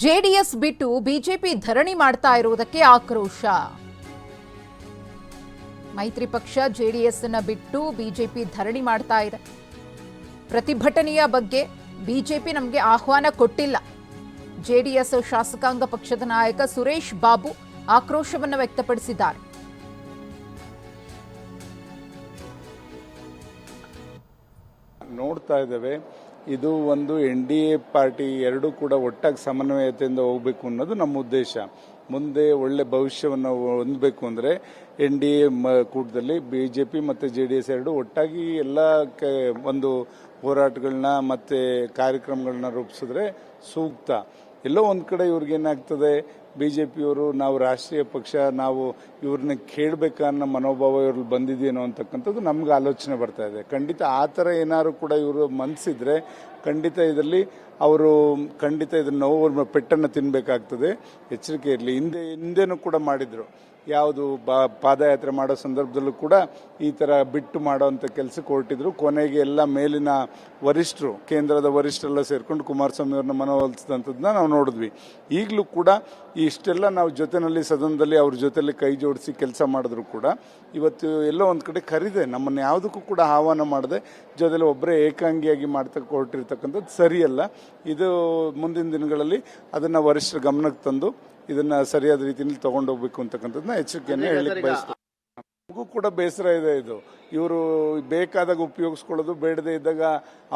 JDS ಬಿಟ್ಟು BJP ಧರಣಿ ಮಾಡ್ತಾ ಇರುವುದಕ್ಕೆ ಆಕ್ರೋಶ. ಮೈತ್ರಿ ಪಕ್ಷ ಜೆಡಿಎಸ್ ಅನ್ನ ಬಿಟ್ಟು ಬಿಜೆಪಿ ಧರಣಿ ಮಾಡ್ತಾ ಇದೆ. ಪ್ರತಿಭಟನೆಯ ಬಗ್ಗೆ ಬಿಜೆಪಿ ನಮಗೆ ಆಹ್ವಾನ ಕೊಟ್ಟಿಲ್ಲ. ಜೆಡಿಎಸ್ ಶಾಸಕಾಂಗ ಪಕ್ಷದ ನಾಯಕ ಸುರೇಶ್ ಬಾಬು ಆಕ್ರೋಶವನ್ನು ವ್ಯಕ್ತಪಡಿಸಿದ್ದಾರೆ. ನೋಡ್ತಾ ಇದ್ದೇವೆ. ಇದು ಒಂದು ಎನ್ ಡಿ ಎ ಪಾರ್ಟಿ ಎರಡೂ ಕೂಡ ಒಟ್ಟಾಗಿ ಸಮನ್ವಯತೆಯಿಂದ ಹೋಗಬೇಕು ಅನ್ನೋದು ನಮ್ಮ ಉದ್ದೇಶ. ಮುಂದೆ ಒಳ್ಳೆ ಭವಿಷ್ಯವನ್ನು ಹೊಂದಬೇಕು ಅಂದರೆ ಎನ್ ಡಿ ಎ ಕೂಟದಲ್ಲಿ ಬಿ ಜೆ ಪಿ ಮತ್ತು ಜೆ ಡಿ ಎಸ್ ಎರಡು ಒಟ್ಟಾಗಿ ಎಲ್ಲ ಒಂದು ಹೋರಾಟಗಳನ್ನ ಮತ್ತು ಕಾರ್ಯಕ್ರಮಗಳನ್ನ ರೂಪಿಸಿದ್ರೆ ಸೂಕ್ತ. ಎಲ್ಲೋ ಒಂದು ಕಡೆ ಇವ್ರಿಗೇನಾಗ್ತದೆ ಬಿ ಜೆ ಪಿಯವರು ನಾವು ರಾಷ್ಟ್ರೀಯ ಪಕ್ಷ, ನಾವು ಇವ್ರನ್ನ ಕೇಳಬೇಕನ್ನೋ ಮನೋಭಾವ ಇವ್ರಲ್ಲಿ ಬಂದಿದೆಯೇನೋ ಅಂತಕ್ಕಂಥದ್ದು ನಮ್ಗೆ ಆಲೋಚನೆ ಬರ್ತಾ ಇದೆ. ಖಂಡಿತ ಆ ಥರ ಏನಾದ್ರು ಕೂಡ ಇವರು ಮನಸ್ಸಿದ್ರೆ ಖಂಡಿತ ಇದರಲ್ಲಿ ಅವರು ಖಂಡಿತ ಇದನ್ನ ನೋವು, ಪೆಟ್ಟನ್ನು ತಿನ್ನಬೇಕಾಗ್ತದೆ ಎಚ್ಚರಿಕೆ ಇರಲಿ. ಹಿಂದೆ, ಹಿಂದೆನೂ ಕೂಡ ಮಾಡಿದ್ರು. ಯಾವುದು ಬಾ, ಪಾದಯಾತ್ರೆ ಮಾಡೋ ಸಂದರ್ಭದಲ್ಲೂ ಕೂಡ ಈ ಥರ ಬಿಟ್ಟು ಮಾಡೋವಂಥ ಕೆಲಸ ಹೊರಟಿದ್ರು. ಕೊನೆಗೆ ಎಲ್ಲ ಮೇಲಿನ ವರಿಷ್ಠರು ಕೇಂದ್ರದ ವರಿಷ್ಠರೆಲ್ಲ ಸೇರಿಕೊಂಡು ಕುಮಾರಸ್ವಾಮಿ ಅವ್ರನ್ನ ಮನವೊಲಿಸಿದಂಥದ್ದನ್ನ ನಾವು ನೋಡಿದ್ವಿ. ಈಗಲೂ ಕೂಡ ಇಷ್ಟೆಲ್ಲ ನಾವು ಜೊತೆಯಲ್ಲಿ ಸದನದಲ್ಲಿ ಅವ್ರ ಜೊತೆಯಲ್ಲಿ ಕೈ ಜೋಡಿಸಿ ಕೆಲಸ ಮಾಡಿದ್ರು ಕೂಡ ಇವತ್ತು ಎಲ್ಲೋ ಒಂದು ಕಡೆ ಕರಿದೆ. ನಮ್ಮನ್ನು ಯಾವುದಕ್ಕೂ ಕೂಡ ಆಹ್ವಾನ ಮಾಡದೆ ಜೊತೆಲಿ ಒಬ್ಬರೇ ಏಕಾಂಗಿಯಾಗಿ ಮಾಡ್ತಾ ಹೊರಟಿರ್ತಕ್ಕಂಥದ್ದು ಸರಿಯಲ್ಲ. ಇದು ಮುಂದಿನ ದಿನಗಳಲ್ಲಿ ಅದನ್ನು ವರಿಷ್ಠರ ಗಮನಕ್ಕೆ ತಂದು ಇದನ್ನ ಸರಿಯಾದ ರೀತಿಯಲ್ಲಿ ತಗೊಂಡೋಗ್ಬೇಕು ಅಂತಕ್ಕಂಥದ್ದನ್ನ ಎಚ್ಚರಿಕೆಯನ್ನು ಹೇಳಲಿಕ್ಕೆ ಬಯಸ್ತೇನೆ. ನಮಗೂ ಕೂಡ ಬೇಸರ ಇದೆ ಇದು. ಇವರು ಬೇಕಾದಾಗ ಉಪಯೋಗಿಸ್ಕೊಳ್ಳೋದು ಬೇಡದೇ ಇದ್ದಾಗ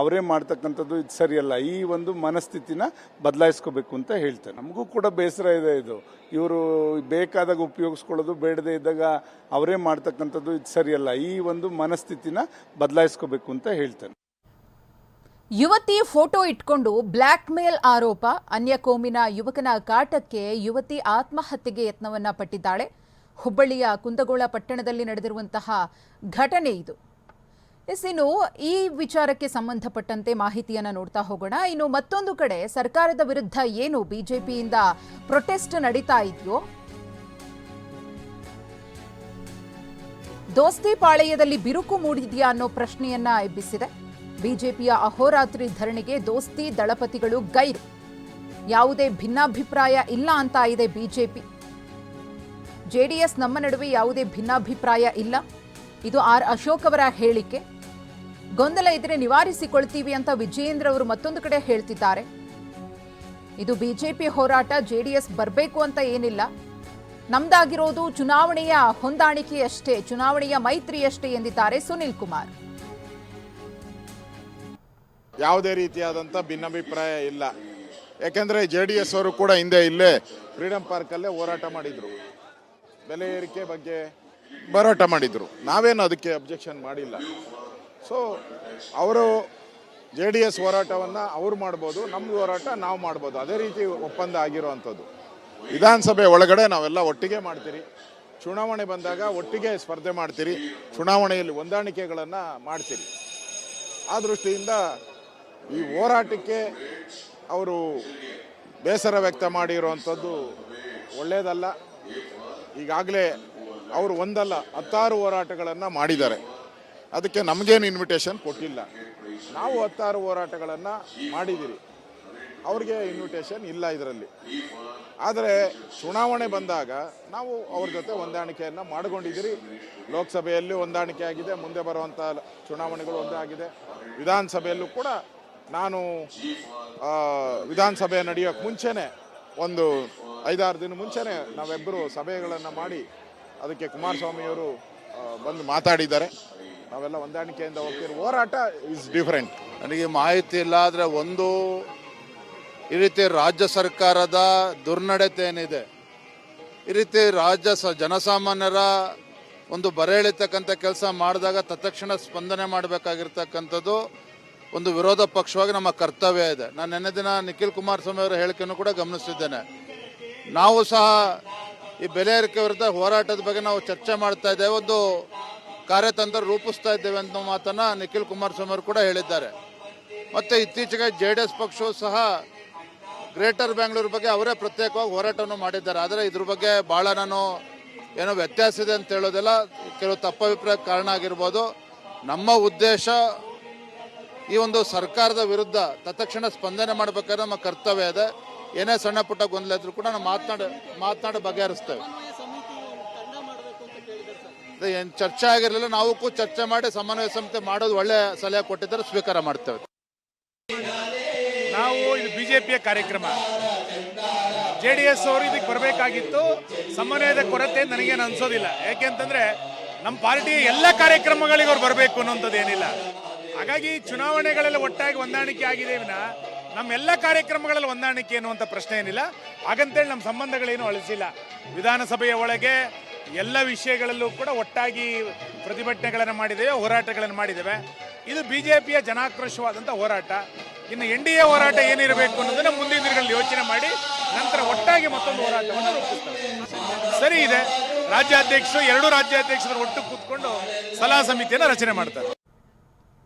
ಅವರೇ ಮಾಡ್ತಕ್ಕಂಥದ್ದು ಇದು ಸರಿಯಲ್ಲ. ಈ ಒಂದು ಮನಸ್ಥಿತಿನ ಬದಲಾಯಿಸ್ಕೋಬೇಕು ಅಂತ ಹೇಳ್ತೇನೆ. ನಮಗೂ ಕೂಡ ಬೇಸರ ಇದೆ ಇದು. ಇವರು ಬೇಕಾದಾಗ ಉಪಯೋಗಿಸ್ಕೊಳ್ಳೋದು ಬೇಡದೇ ಇದ್ದಾಗ ಅವರೇ ಮಾಡ್ತಕ್ಕಂಥದ್ದು ಇದು ಸರಿಯಲ್ಲ. ಈ ಒಂದು ಮನಸ್ಥಿತಿನ ಬದಲಾಯಿಸ್ಕೋಬೇಕು ಅಂತ ಹೇಳ್ತೇನೆ. ಯುವತಿ ಫೋಟೋ ಇಟ್ಕೊಂಡು ಬ್ಲ್ಯಾಕ್ ಮೇಲ್ ಆರೋಪ ಅನ್ಯಕೋಮಿನ ಯುವಕನ ಕಾಟಕ್ಕೆ ಯುವತಿ ಆತ್ಮಹತ್ಯೆಗೆ ಯತ್ನವನ್ನ ಪಟ್ಟಿದ್ದಾಳೆ. ಹುಬ್ಬಳ್ಳಿಯ ಕುಂದಗೋಳ ಪಟ್ಟಣದಲ್ಲಿ ನಡೆದಿರುವಂತಹ ಘಟನೆ ಇದು. ಎಸ್, ಇನ್ನು ಈ ವಿಚಾರಕ್ಕೆ ಸಂಬಂಧಪಟ್ಟಂತೆ ಮಾಹಿತಿಯನ್ನು ನೋಡ್ತಾ ಹೋಗೋಣ. ಇನ್ನು ಮತ್ತೊಂದು ಕಡೆ ಸರ್ಕಾರದ ವಿರುದ್ಧ ಏನು ಬಿಜೆಪಿಯಿಂದ ಪ್ರೊಟೆಸ್ಟ್ ನಡೀತಾ ಇದೆಯೋ? ದೋಸ್ತಿ ಪಾಳೆಯದಲ್ಲಿ ಬಿರುಕು ಮೂಡಿದೆಯಾ ಅನ್ನೋ ಪ್ರಶ್ನೆಯನ್ನ ಎಬ್ಬಿಸಿದೆ. ಬಿಜೆಪಿಯ ಅಹೋರಾತ್ರಿ ಧರಣಿಗೆ ದೋಸ್ತಿ ದಳಪತಿಗಳು ಗೈರು. ಯಾವುದೇ ಭಿನ್ನಾಭಿಪ್ರಾಯ ಇಲ್ಲ ಅಂತ ಇದೆ ಬಿಜೆಪಿ. ಜೆಡಿಎಸ್ ನಮ್ಮ ನಡುವೆ ಯಾವುದೇ ಭಿನ್ನಾಭಿಪ್ರಾಯ ಇಲ್ಲ. ಇದು ಆರ್ ಅಶೋಕ್ ಅವರ ಹೇಳಿಕೆ. ಗೊಂದಲ ಇದ್ರೆ ನಿವಾರಿಸಿಕೊಳ್ತೀವಿ ಅಂತ ವಿಜಯೇಂದ್ರ ಅವರು ಮತ್ತೊಂದು ಕಡೆ ಹೇಳ್ತಿದ್ದಾರೆ. ಇದು ಬಿಜೆಪಿ ಹೋರಾಟ, ಜೆಡಿಎಸ್ ಬರಬೇಕು ಅಂತ ಏನಿಲ್ಲ. ನಮ್ದಾಗಿರೋದು ಚುನಾವಣೆಯ ಹೊಂದಾಣಿಕೆಯಷ್ಟೇ, ಚುನಾವಣೆಯ ಮೈತ್ರಿಯಷ್ಟೇ ಎಂದಿದ್ದಾರೆ ಸುನಿಲ್ ಕುಮಾರ್. ಯಾವುದೇ ರೀತಿಯಾದಂಥ ಭಿನ್ನಾಭಿಪ್ರಾಯ ಇಲ್ಲ. ಯಾಕೆಂದರೆ ಜೆ ಡಿ ಎಸ್ ಅವರು ಕೂಡ ಹಿಂದೆ ಇಲ್ಲೇ ಫ್ರೀಡಮ್ ಪಾರ್ಕಲ್ಲೇ ಹೋರಾಟ ಮಾಡಿದರು. ಬೆಲೆ ಏರಿಕೆ ಬಗ್ಗೆ ಹೋರಾಟ ಮಾಡಿದರು. ನಾವೇನು ಅದಕ್ಕೆ ಅಬ್ಜೆಕ್ಷನ್ ಮಾಡಿಲ್ಲ. ಸೊ ಅವರು ಜೆ ಡಿ ಎಸ್ ಹೋರಾಟವನ್ನು ಅವ್ರು ಮಾಡ್ಬೋದು ನಮ್ಮದು ಹೋರಾಟ ನಾವು ಮಾಡ್ಬೋದು. ಅದೇ ರೀತಿ ಒಪ್ಪಂದ ಆಗಿರುವಂಥದ್ದು ವಿಧಾನಸಭೆ ಒಳಗಡೆ ನಾವೆಲ್ಲ ಒಟ್ಟಿಗೆ ಮಾಡ್ತೀರಿ. ಚುನಾವಣೆ ಬಂದಾಗ ಒಟ್ಟಿಗೆ ಸ್ಪರ್ಧೆ ಮಾಡ್ತೀರಿ. ಚುನಾವಣೆಯಲ್ಲಿ ಹೊಂದಾಣಿಕೆಗಳನ್ನು ಮಾಡ್ತೀರಿ. ಆ ದೃಷ್ಟಿಯಿಂದ ಈ ಹೋರಾಟಕ್ಕೆ ಅವರು ಬೇಸರ ವ್ಯಕ್ತ ಮಾಡಿರುವಂಥದ್ದು ಒಳ್ಳೆಯದಲ್ಲ. ಈಗಾಗಲೇ ಅವರು ಒಂದಲ್ಲ, ಹತ್ತಾರು ಹೋರಾಟಗಳನ್ನು ಮಾಡಿದ್ದಾರೆ. ಅದಕ್ಕೆ ನಮಗೇನು ಇನ್ವಿಟೇಷನ್ ಕೊಟ್ಟಿಲ್ಲ. ನಾವು ಹತ್ತಾರು ಹೋರಾಟಗಳನ್ನು ಮಾಡಿದ್ದೀರಿ. ಅವ್ರಿಗೆ ಇನ್ವಿಟೇಷನ್ ಇಲ್ಲ ಇದರಲ್ಲಿ. ಆದರೆ ಚುನಾವಣೆ ಬಂದಾಗ ನಾವು ಅವ್ರ ಜೊತೆ ಹೊಂದಾಣಿಕೆಯನ್ನು ಮಾಡಿಕೊಂಡಿದ್ದೀರಿ. ಲೋಕಸಭೆಯಲ್ಲಿ ಹೊಂದಾಣಿಕೆ ಆಗಿದೆ, ಮುಂದೆ ಬರುವಂಥ ಚುನಾವಣೆಗಳು ಒಂದೇ ಆಗಿದೆ ವಿಧಾನಸಭೆಯಲ್ಲೂ ಕೂಡ ನಾನು ವಿಧಾನಸಭೆ ನಡೆಯೋಕ್ಕೆ ಮುಂಚೆನೇ ಒಂದು ಐದಾರು ದಿನ ಮುಂಚೆನೇ ನಾವೆಬ್ಬರು ಸಭೆಗಳನ್ನು ಮಾಡಿ ಅದಕ್ಕೆ ಕುಮಾರಸ್ವಾಮಿಯವರು ಬಂದು ಮಾತಾಡಿದ್ದಾರೆ. ನಾವೆಲ್ಲ ಹೊಂದಾಣಿಕೆಯಿಂದ ಹೋಗ್ತೀವಿ ಹೋರಾಟ ಇಸ್ ಡಿಫ್ರೆಂಟ್ ನನಗೆ ಮಾಹಿತಿ ಇಲ್ಲ, ಆದರೆ ಒಂದು ಈ ರೀತಿ ರಾಜ್ಯ ಸರ್ಕಾರದ ದುರ್ನಡತೆ ಏನಿದೆ, ಈ ರೀತಿ ರಾಜ್ಯ ಸ, ಜನಸಾಮಾನ್ಯರ ಒಂದು ಬರೆ ಎಳಿತಕ್ಕಂಥ ಕೆಲಸ ಮಾಡಿದಾಗ ತತ್ಕ್ಷಣ ಸ್ಪಂದನೆ ಮಾಡಬೇಕಾಗಿರ್ತಕ್ಕಂಥದ್ದು ಒಂದು ವಿರೋಧ ಪಕ್ಷವಾಗಿ ನಮ್ಮ ಕರ್ತವ್ಯ ಇದೆ. ನಾನು ನಿನ್ನೆ ದಿನ ನಿಖಿಲ್ ಕುಮಾರಸ್ವಾಮಿ ಅವರ ಹೇಳಿಕೆಯನ್ನು ಕೂಡ ಗಮನಿಸಿದ್ದೇನೆ ನಾವು ಸಹ ಈ ಬೆಲೆ ಏರಿಕೆ ವಿರುದ್ಧ ಹೋರಾಟದ ಬಗ್ಗೆ ನಾವು ಚರ್ಚೆ ಮಾಡ್ತಾ ಇದ್ದೇವೆ. ಒಂದು ಕಾರ್ಯತಂತ್ರ ರೂಪಿಸ್ತಾ ಇದ್ದೇವೆ ಅಂತ ಮಾತನ್ನು ನಿಖಿಲ್ ಕುಮಾರಸ್ವಾಮಿ ಅವರು ಕೂಡ ಹೇಳಿದ್ದಾರೆ. ಮತ್ತು ಇತ್ತೀಚೆಗೆ ಜೆ ಡಿ ಎಸ್ ಪಕ್ಷವು ಸಹ ಗ್ರೇಟರ್ ಬೆಂಗಳೂರು ಬಗ್ಗೆ ಅವರೇ ಪ್ರತ್ಯೇಕವಾಗಿ ಹೋರಾಟವನ್ನು ಮಾಡಿದ್ದಾರೆ. ಆದರೆ ಇದ್ರ ಬಗ್ಗೆ ಭಾಳ ನಾನು ಏನೋ ವ್ಯತ್ಯಾಸ ಇದೆ ಅಂತ ಹೇಳೋದೆಲ್ಲ. ಕೆಲವು ತಪ್ಪಭಿಪ್ರಾಯಕ್ಕೆ ಕಾರಣ ಆಗಿರ್ಬೋದು. ನಮ್ಮ ಉದ್ದೇಶ ಈ ಒಂದು ಸರ್ಕಾರದ ವಿರುದ್ಧ ತತ್ಕ್ಷಣ ಸ್ಪಂದನೆ ಮಾಡಬೇಕಾದ್ರೆ ನಮ್ಮ ಕರ್ತವ್ಯ ಇದೆ. ಏನೇ ಸಣ್ಣ ಪುಟ್ಟ ಗೊಂದಲ ಇದ್ರೂ ಕೂಡ ನಾವು ಮಾತನಾಡಿ ಮಾತನಾಡಿ ಬಗೆಹರಿಸ್ತೇವೆ. ಏನು ಚರ್ಚೆ ಆಗಿರಲಿಲ್ಲ, ನಾವು ಕೂಡ ಚರ್ಚೆ ಮಾಡಿ ಸಮನ್ವಯ ಸಮಿತಿ ಮಾಡೋದು ಒಳ್ಳೆ ಸಲಹೆ ಕೊಟ್ಟಿದ್ದಾರೆ ಸ್ವೀಕಾರ ಮಾಡ್ತೇವೆ. ನಾವು ಇದು ಬಿಜೆಪಿಯ ಕಾರ್ಯಕ್ರಮ. ಜೆ ಡಿ ಎಸ್ ಅವರು ಇದಕ್ಕೆ ಬರಬೇಕಾಗಿತ್ತು. ಸಮನ್ವಯದ ಕೊರತೆ ನನಗೇನು ಅನ್ಸೋದಿಲ್ಲ. ಯಾಕೆಂತಂದ್ರೆ ನಮ್ಮ ಪಾರ್ಟಿಯ ಎಲ್ಲ ಕಾರ್ಯಕ್ರಮಗಳಿಗೆ ಅವ್ರು ಬರಬೇಕು ಅನ್ನೋಂಥದ್ದು ಏನಿಲ್ಲ. ಹಾಗಾಗಿ ಚುನಾವಣೆಗಳೆಲ್ಲ ಒಟ್ಟಾಗಿ ಹೊಂದಾಣಿಕೆ ಆಗಿದೆ ವಿನ ನಮ್ಮ ಎಲ್ಲ ಕಾರ್ಯಕ್ರಮಗಳಲ್ಲಿ ಹೊಂದಾಣಿಕೆ ಅನ್ನುವಂಥ ಪ್ರಶ್ನೆ ಏನಿಲ್ಲ. ಹಾಗಂತೇಳಿ ನಮ್ಮ ಸಂಬಂಧಗಳೇನು ಅಳಿಸಿಲ್ಲ. ವಿಧಾನಸಭೆಯ ಒಳಗೆ ಎಲ್ಲ ವಿಷಯಗಳಲ್ಲೂ ಕೂಡ ಒಟ್ಟಾಗಿ ಪ್ರತಿಭಟನೆಗಳನ್ನು ಮಾಡಿದ್ದೇವೆ, ಹೋರಾಟಗಳನ್ನು ಮಾಡಿದ್ದೇವೆ. ಇದು ಬಿ ಜೆ ಪಿಯ ಜನಾಕ್ರೋಶವಾದಂಥ ಹೋರಾಟ. ಇನ್ನು ಎನ್ ಡಿ ಎ ಹೋರಾಟ ಏನಿರಬೇಕು ಅನ್ನೋದನ್ನು ಮುಂದಿನ ದಿನಗಳಲ್ಲಿ ಯೋಚನೆ ಮಾಡಿ, ನಂತರ ಒಟ್ಟಾಗಿ ಮತ್ತೊಂದು ಹೋರಾಟವನ್ನು ರೂಪಿಸ್ತಾರೆ. ಸರಿ ಇದೆ. ರಾಜ್ಯಾಧ್ಯಕ್ಷರು, ಎರಡು ರಾಜ್ಯಾಧ್ಯಕ್ಷರು ಒಟ್ಟು ಕೂತ್ಕೊಂಡು ಸಲಹಾ ಸಮಿತಿಯನ್ನು ರಚನೆ ಮಾಡ್ತಾರೆ.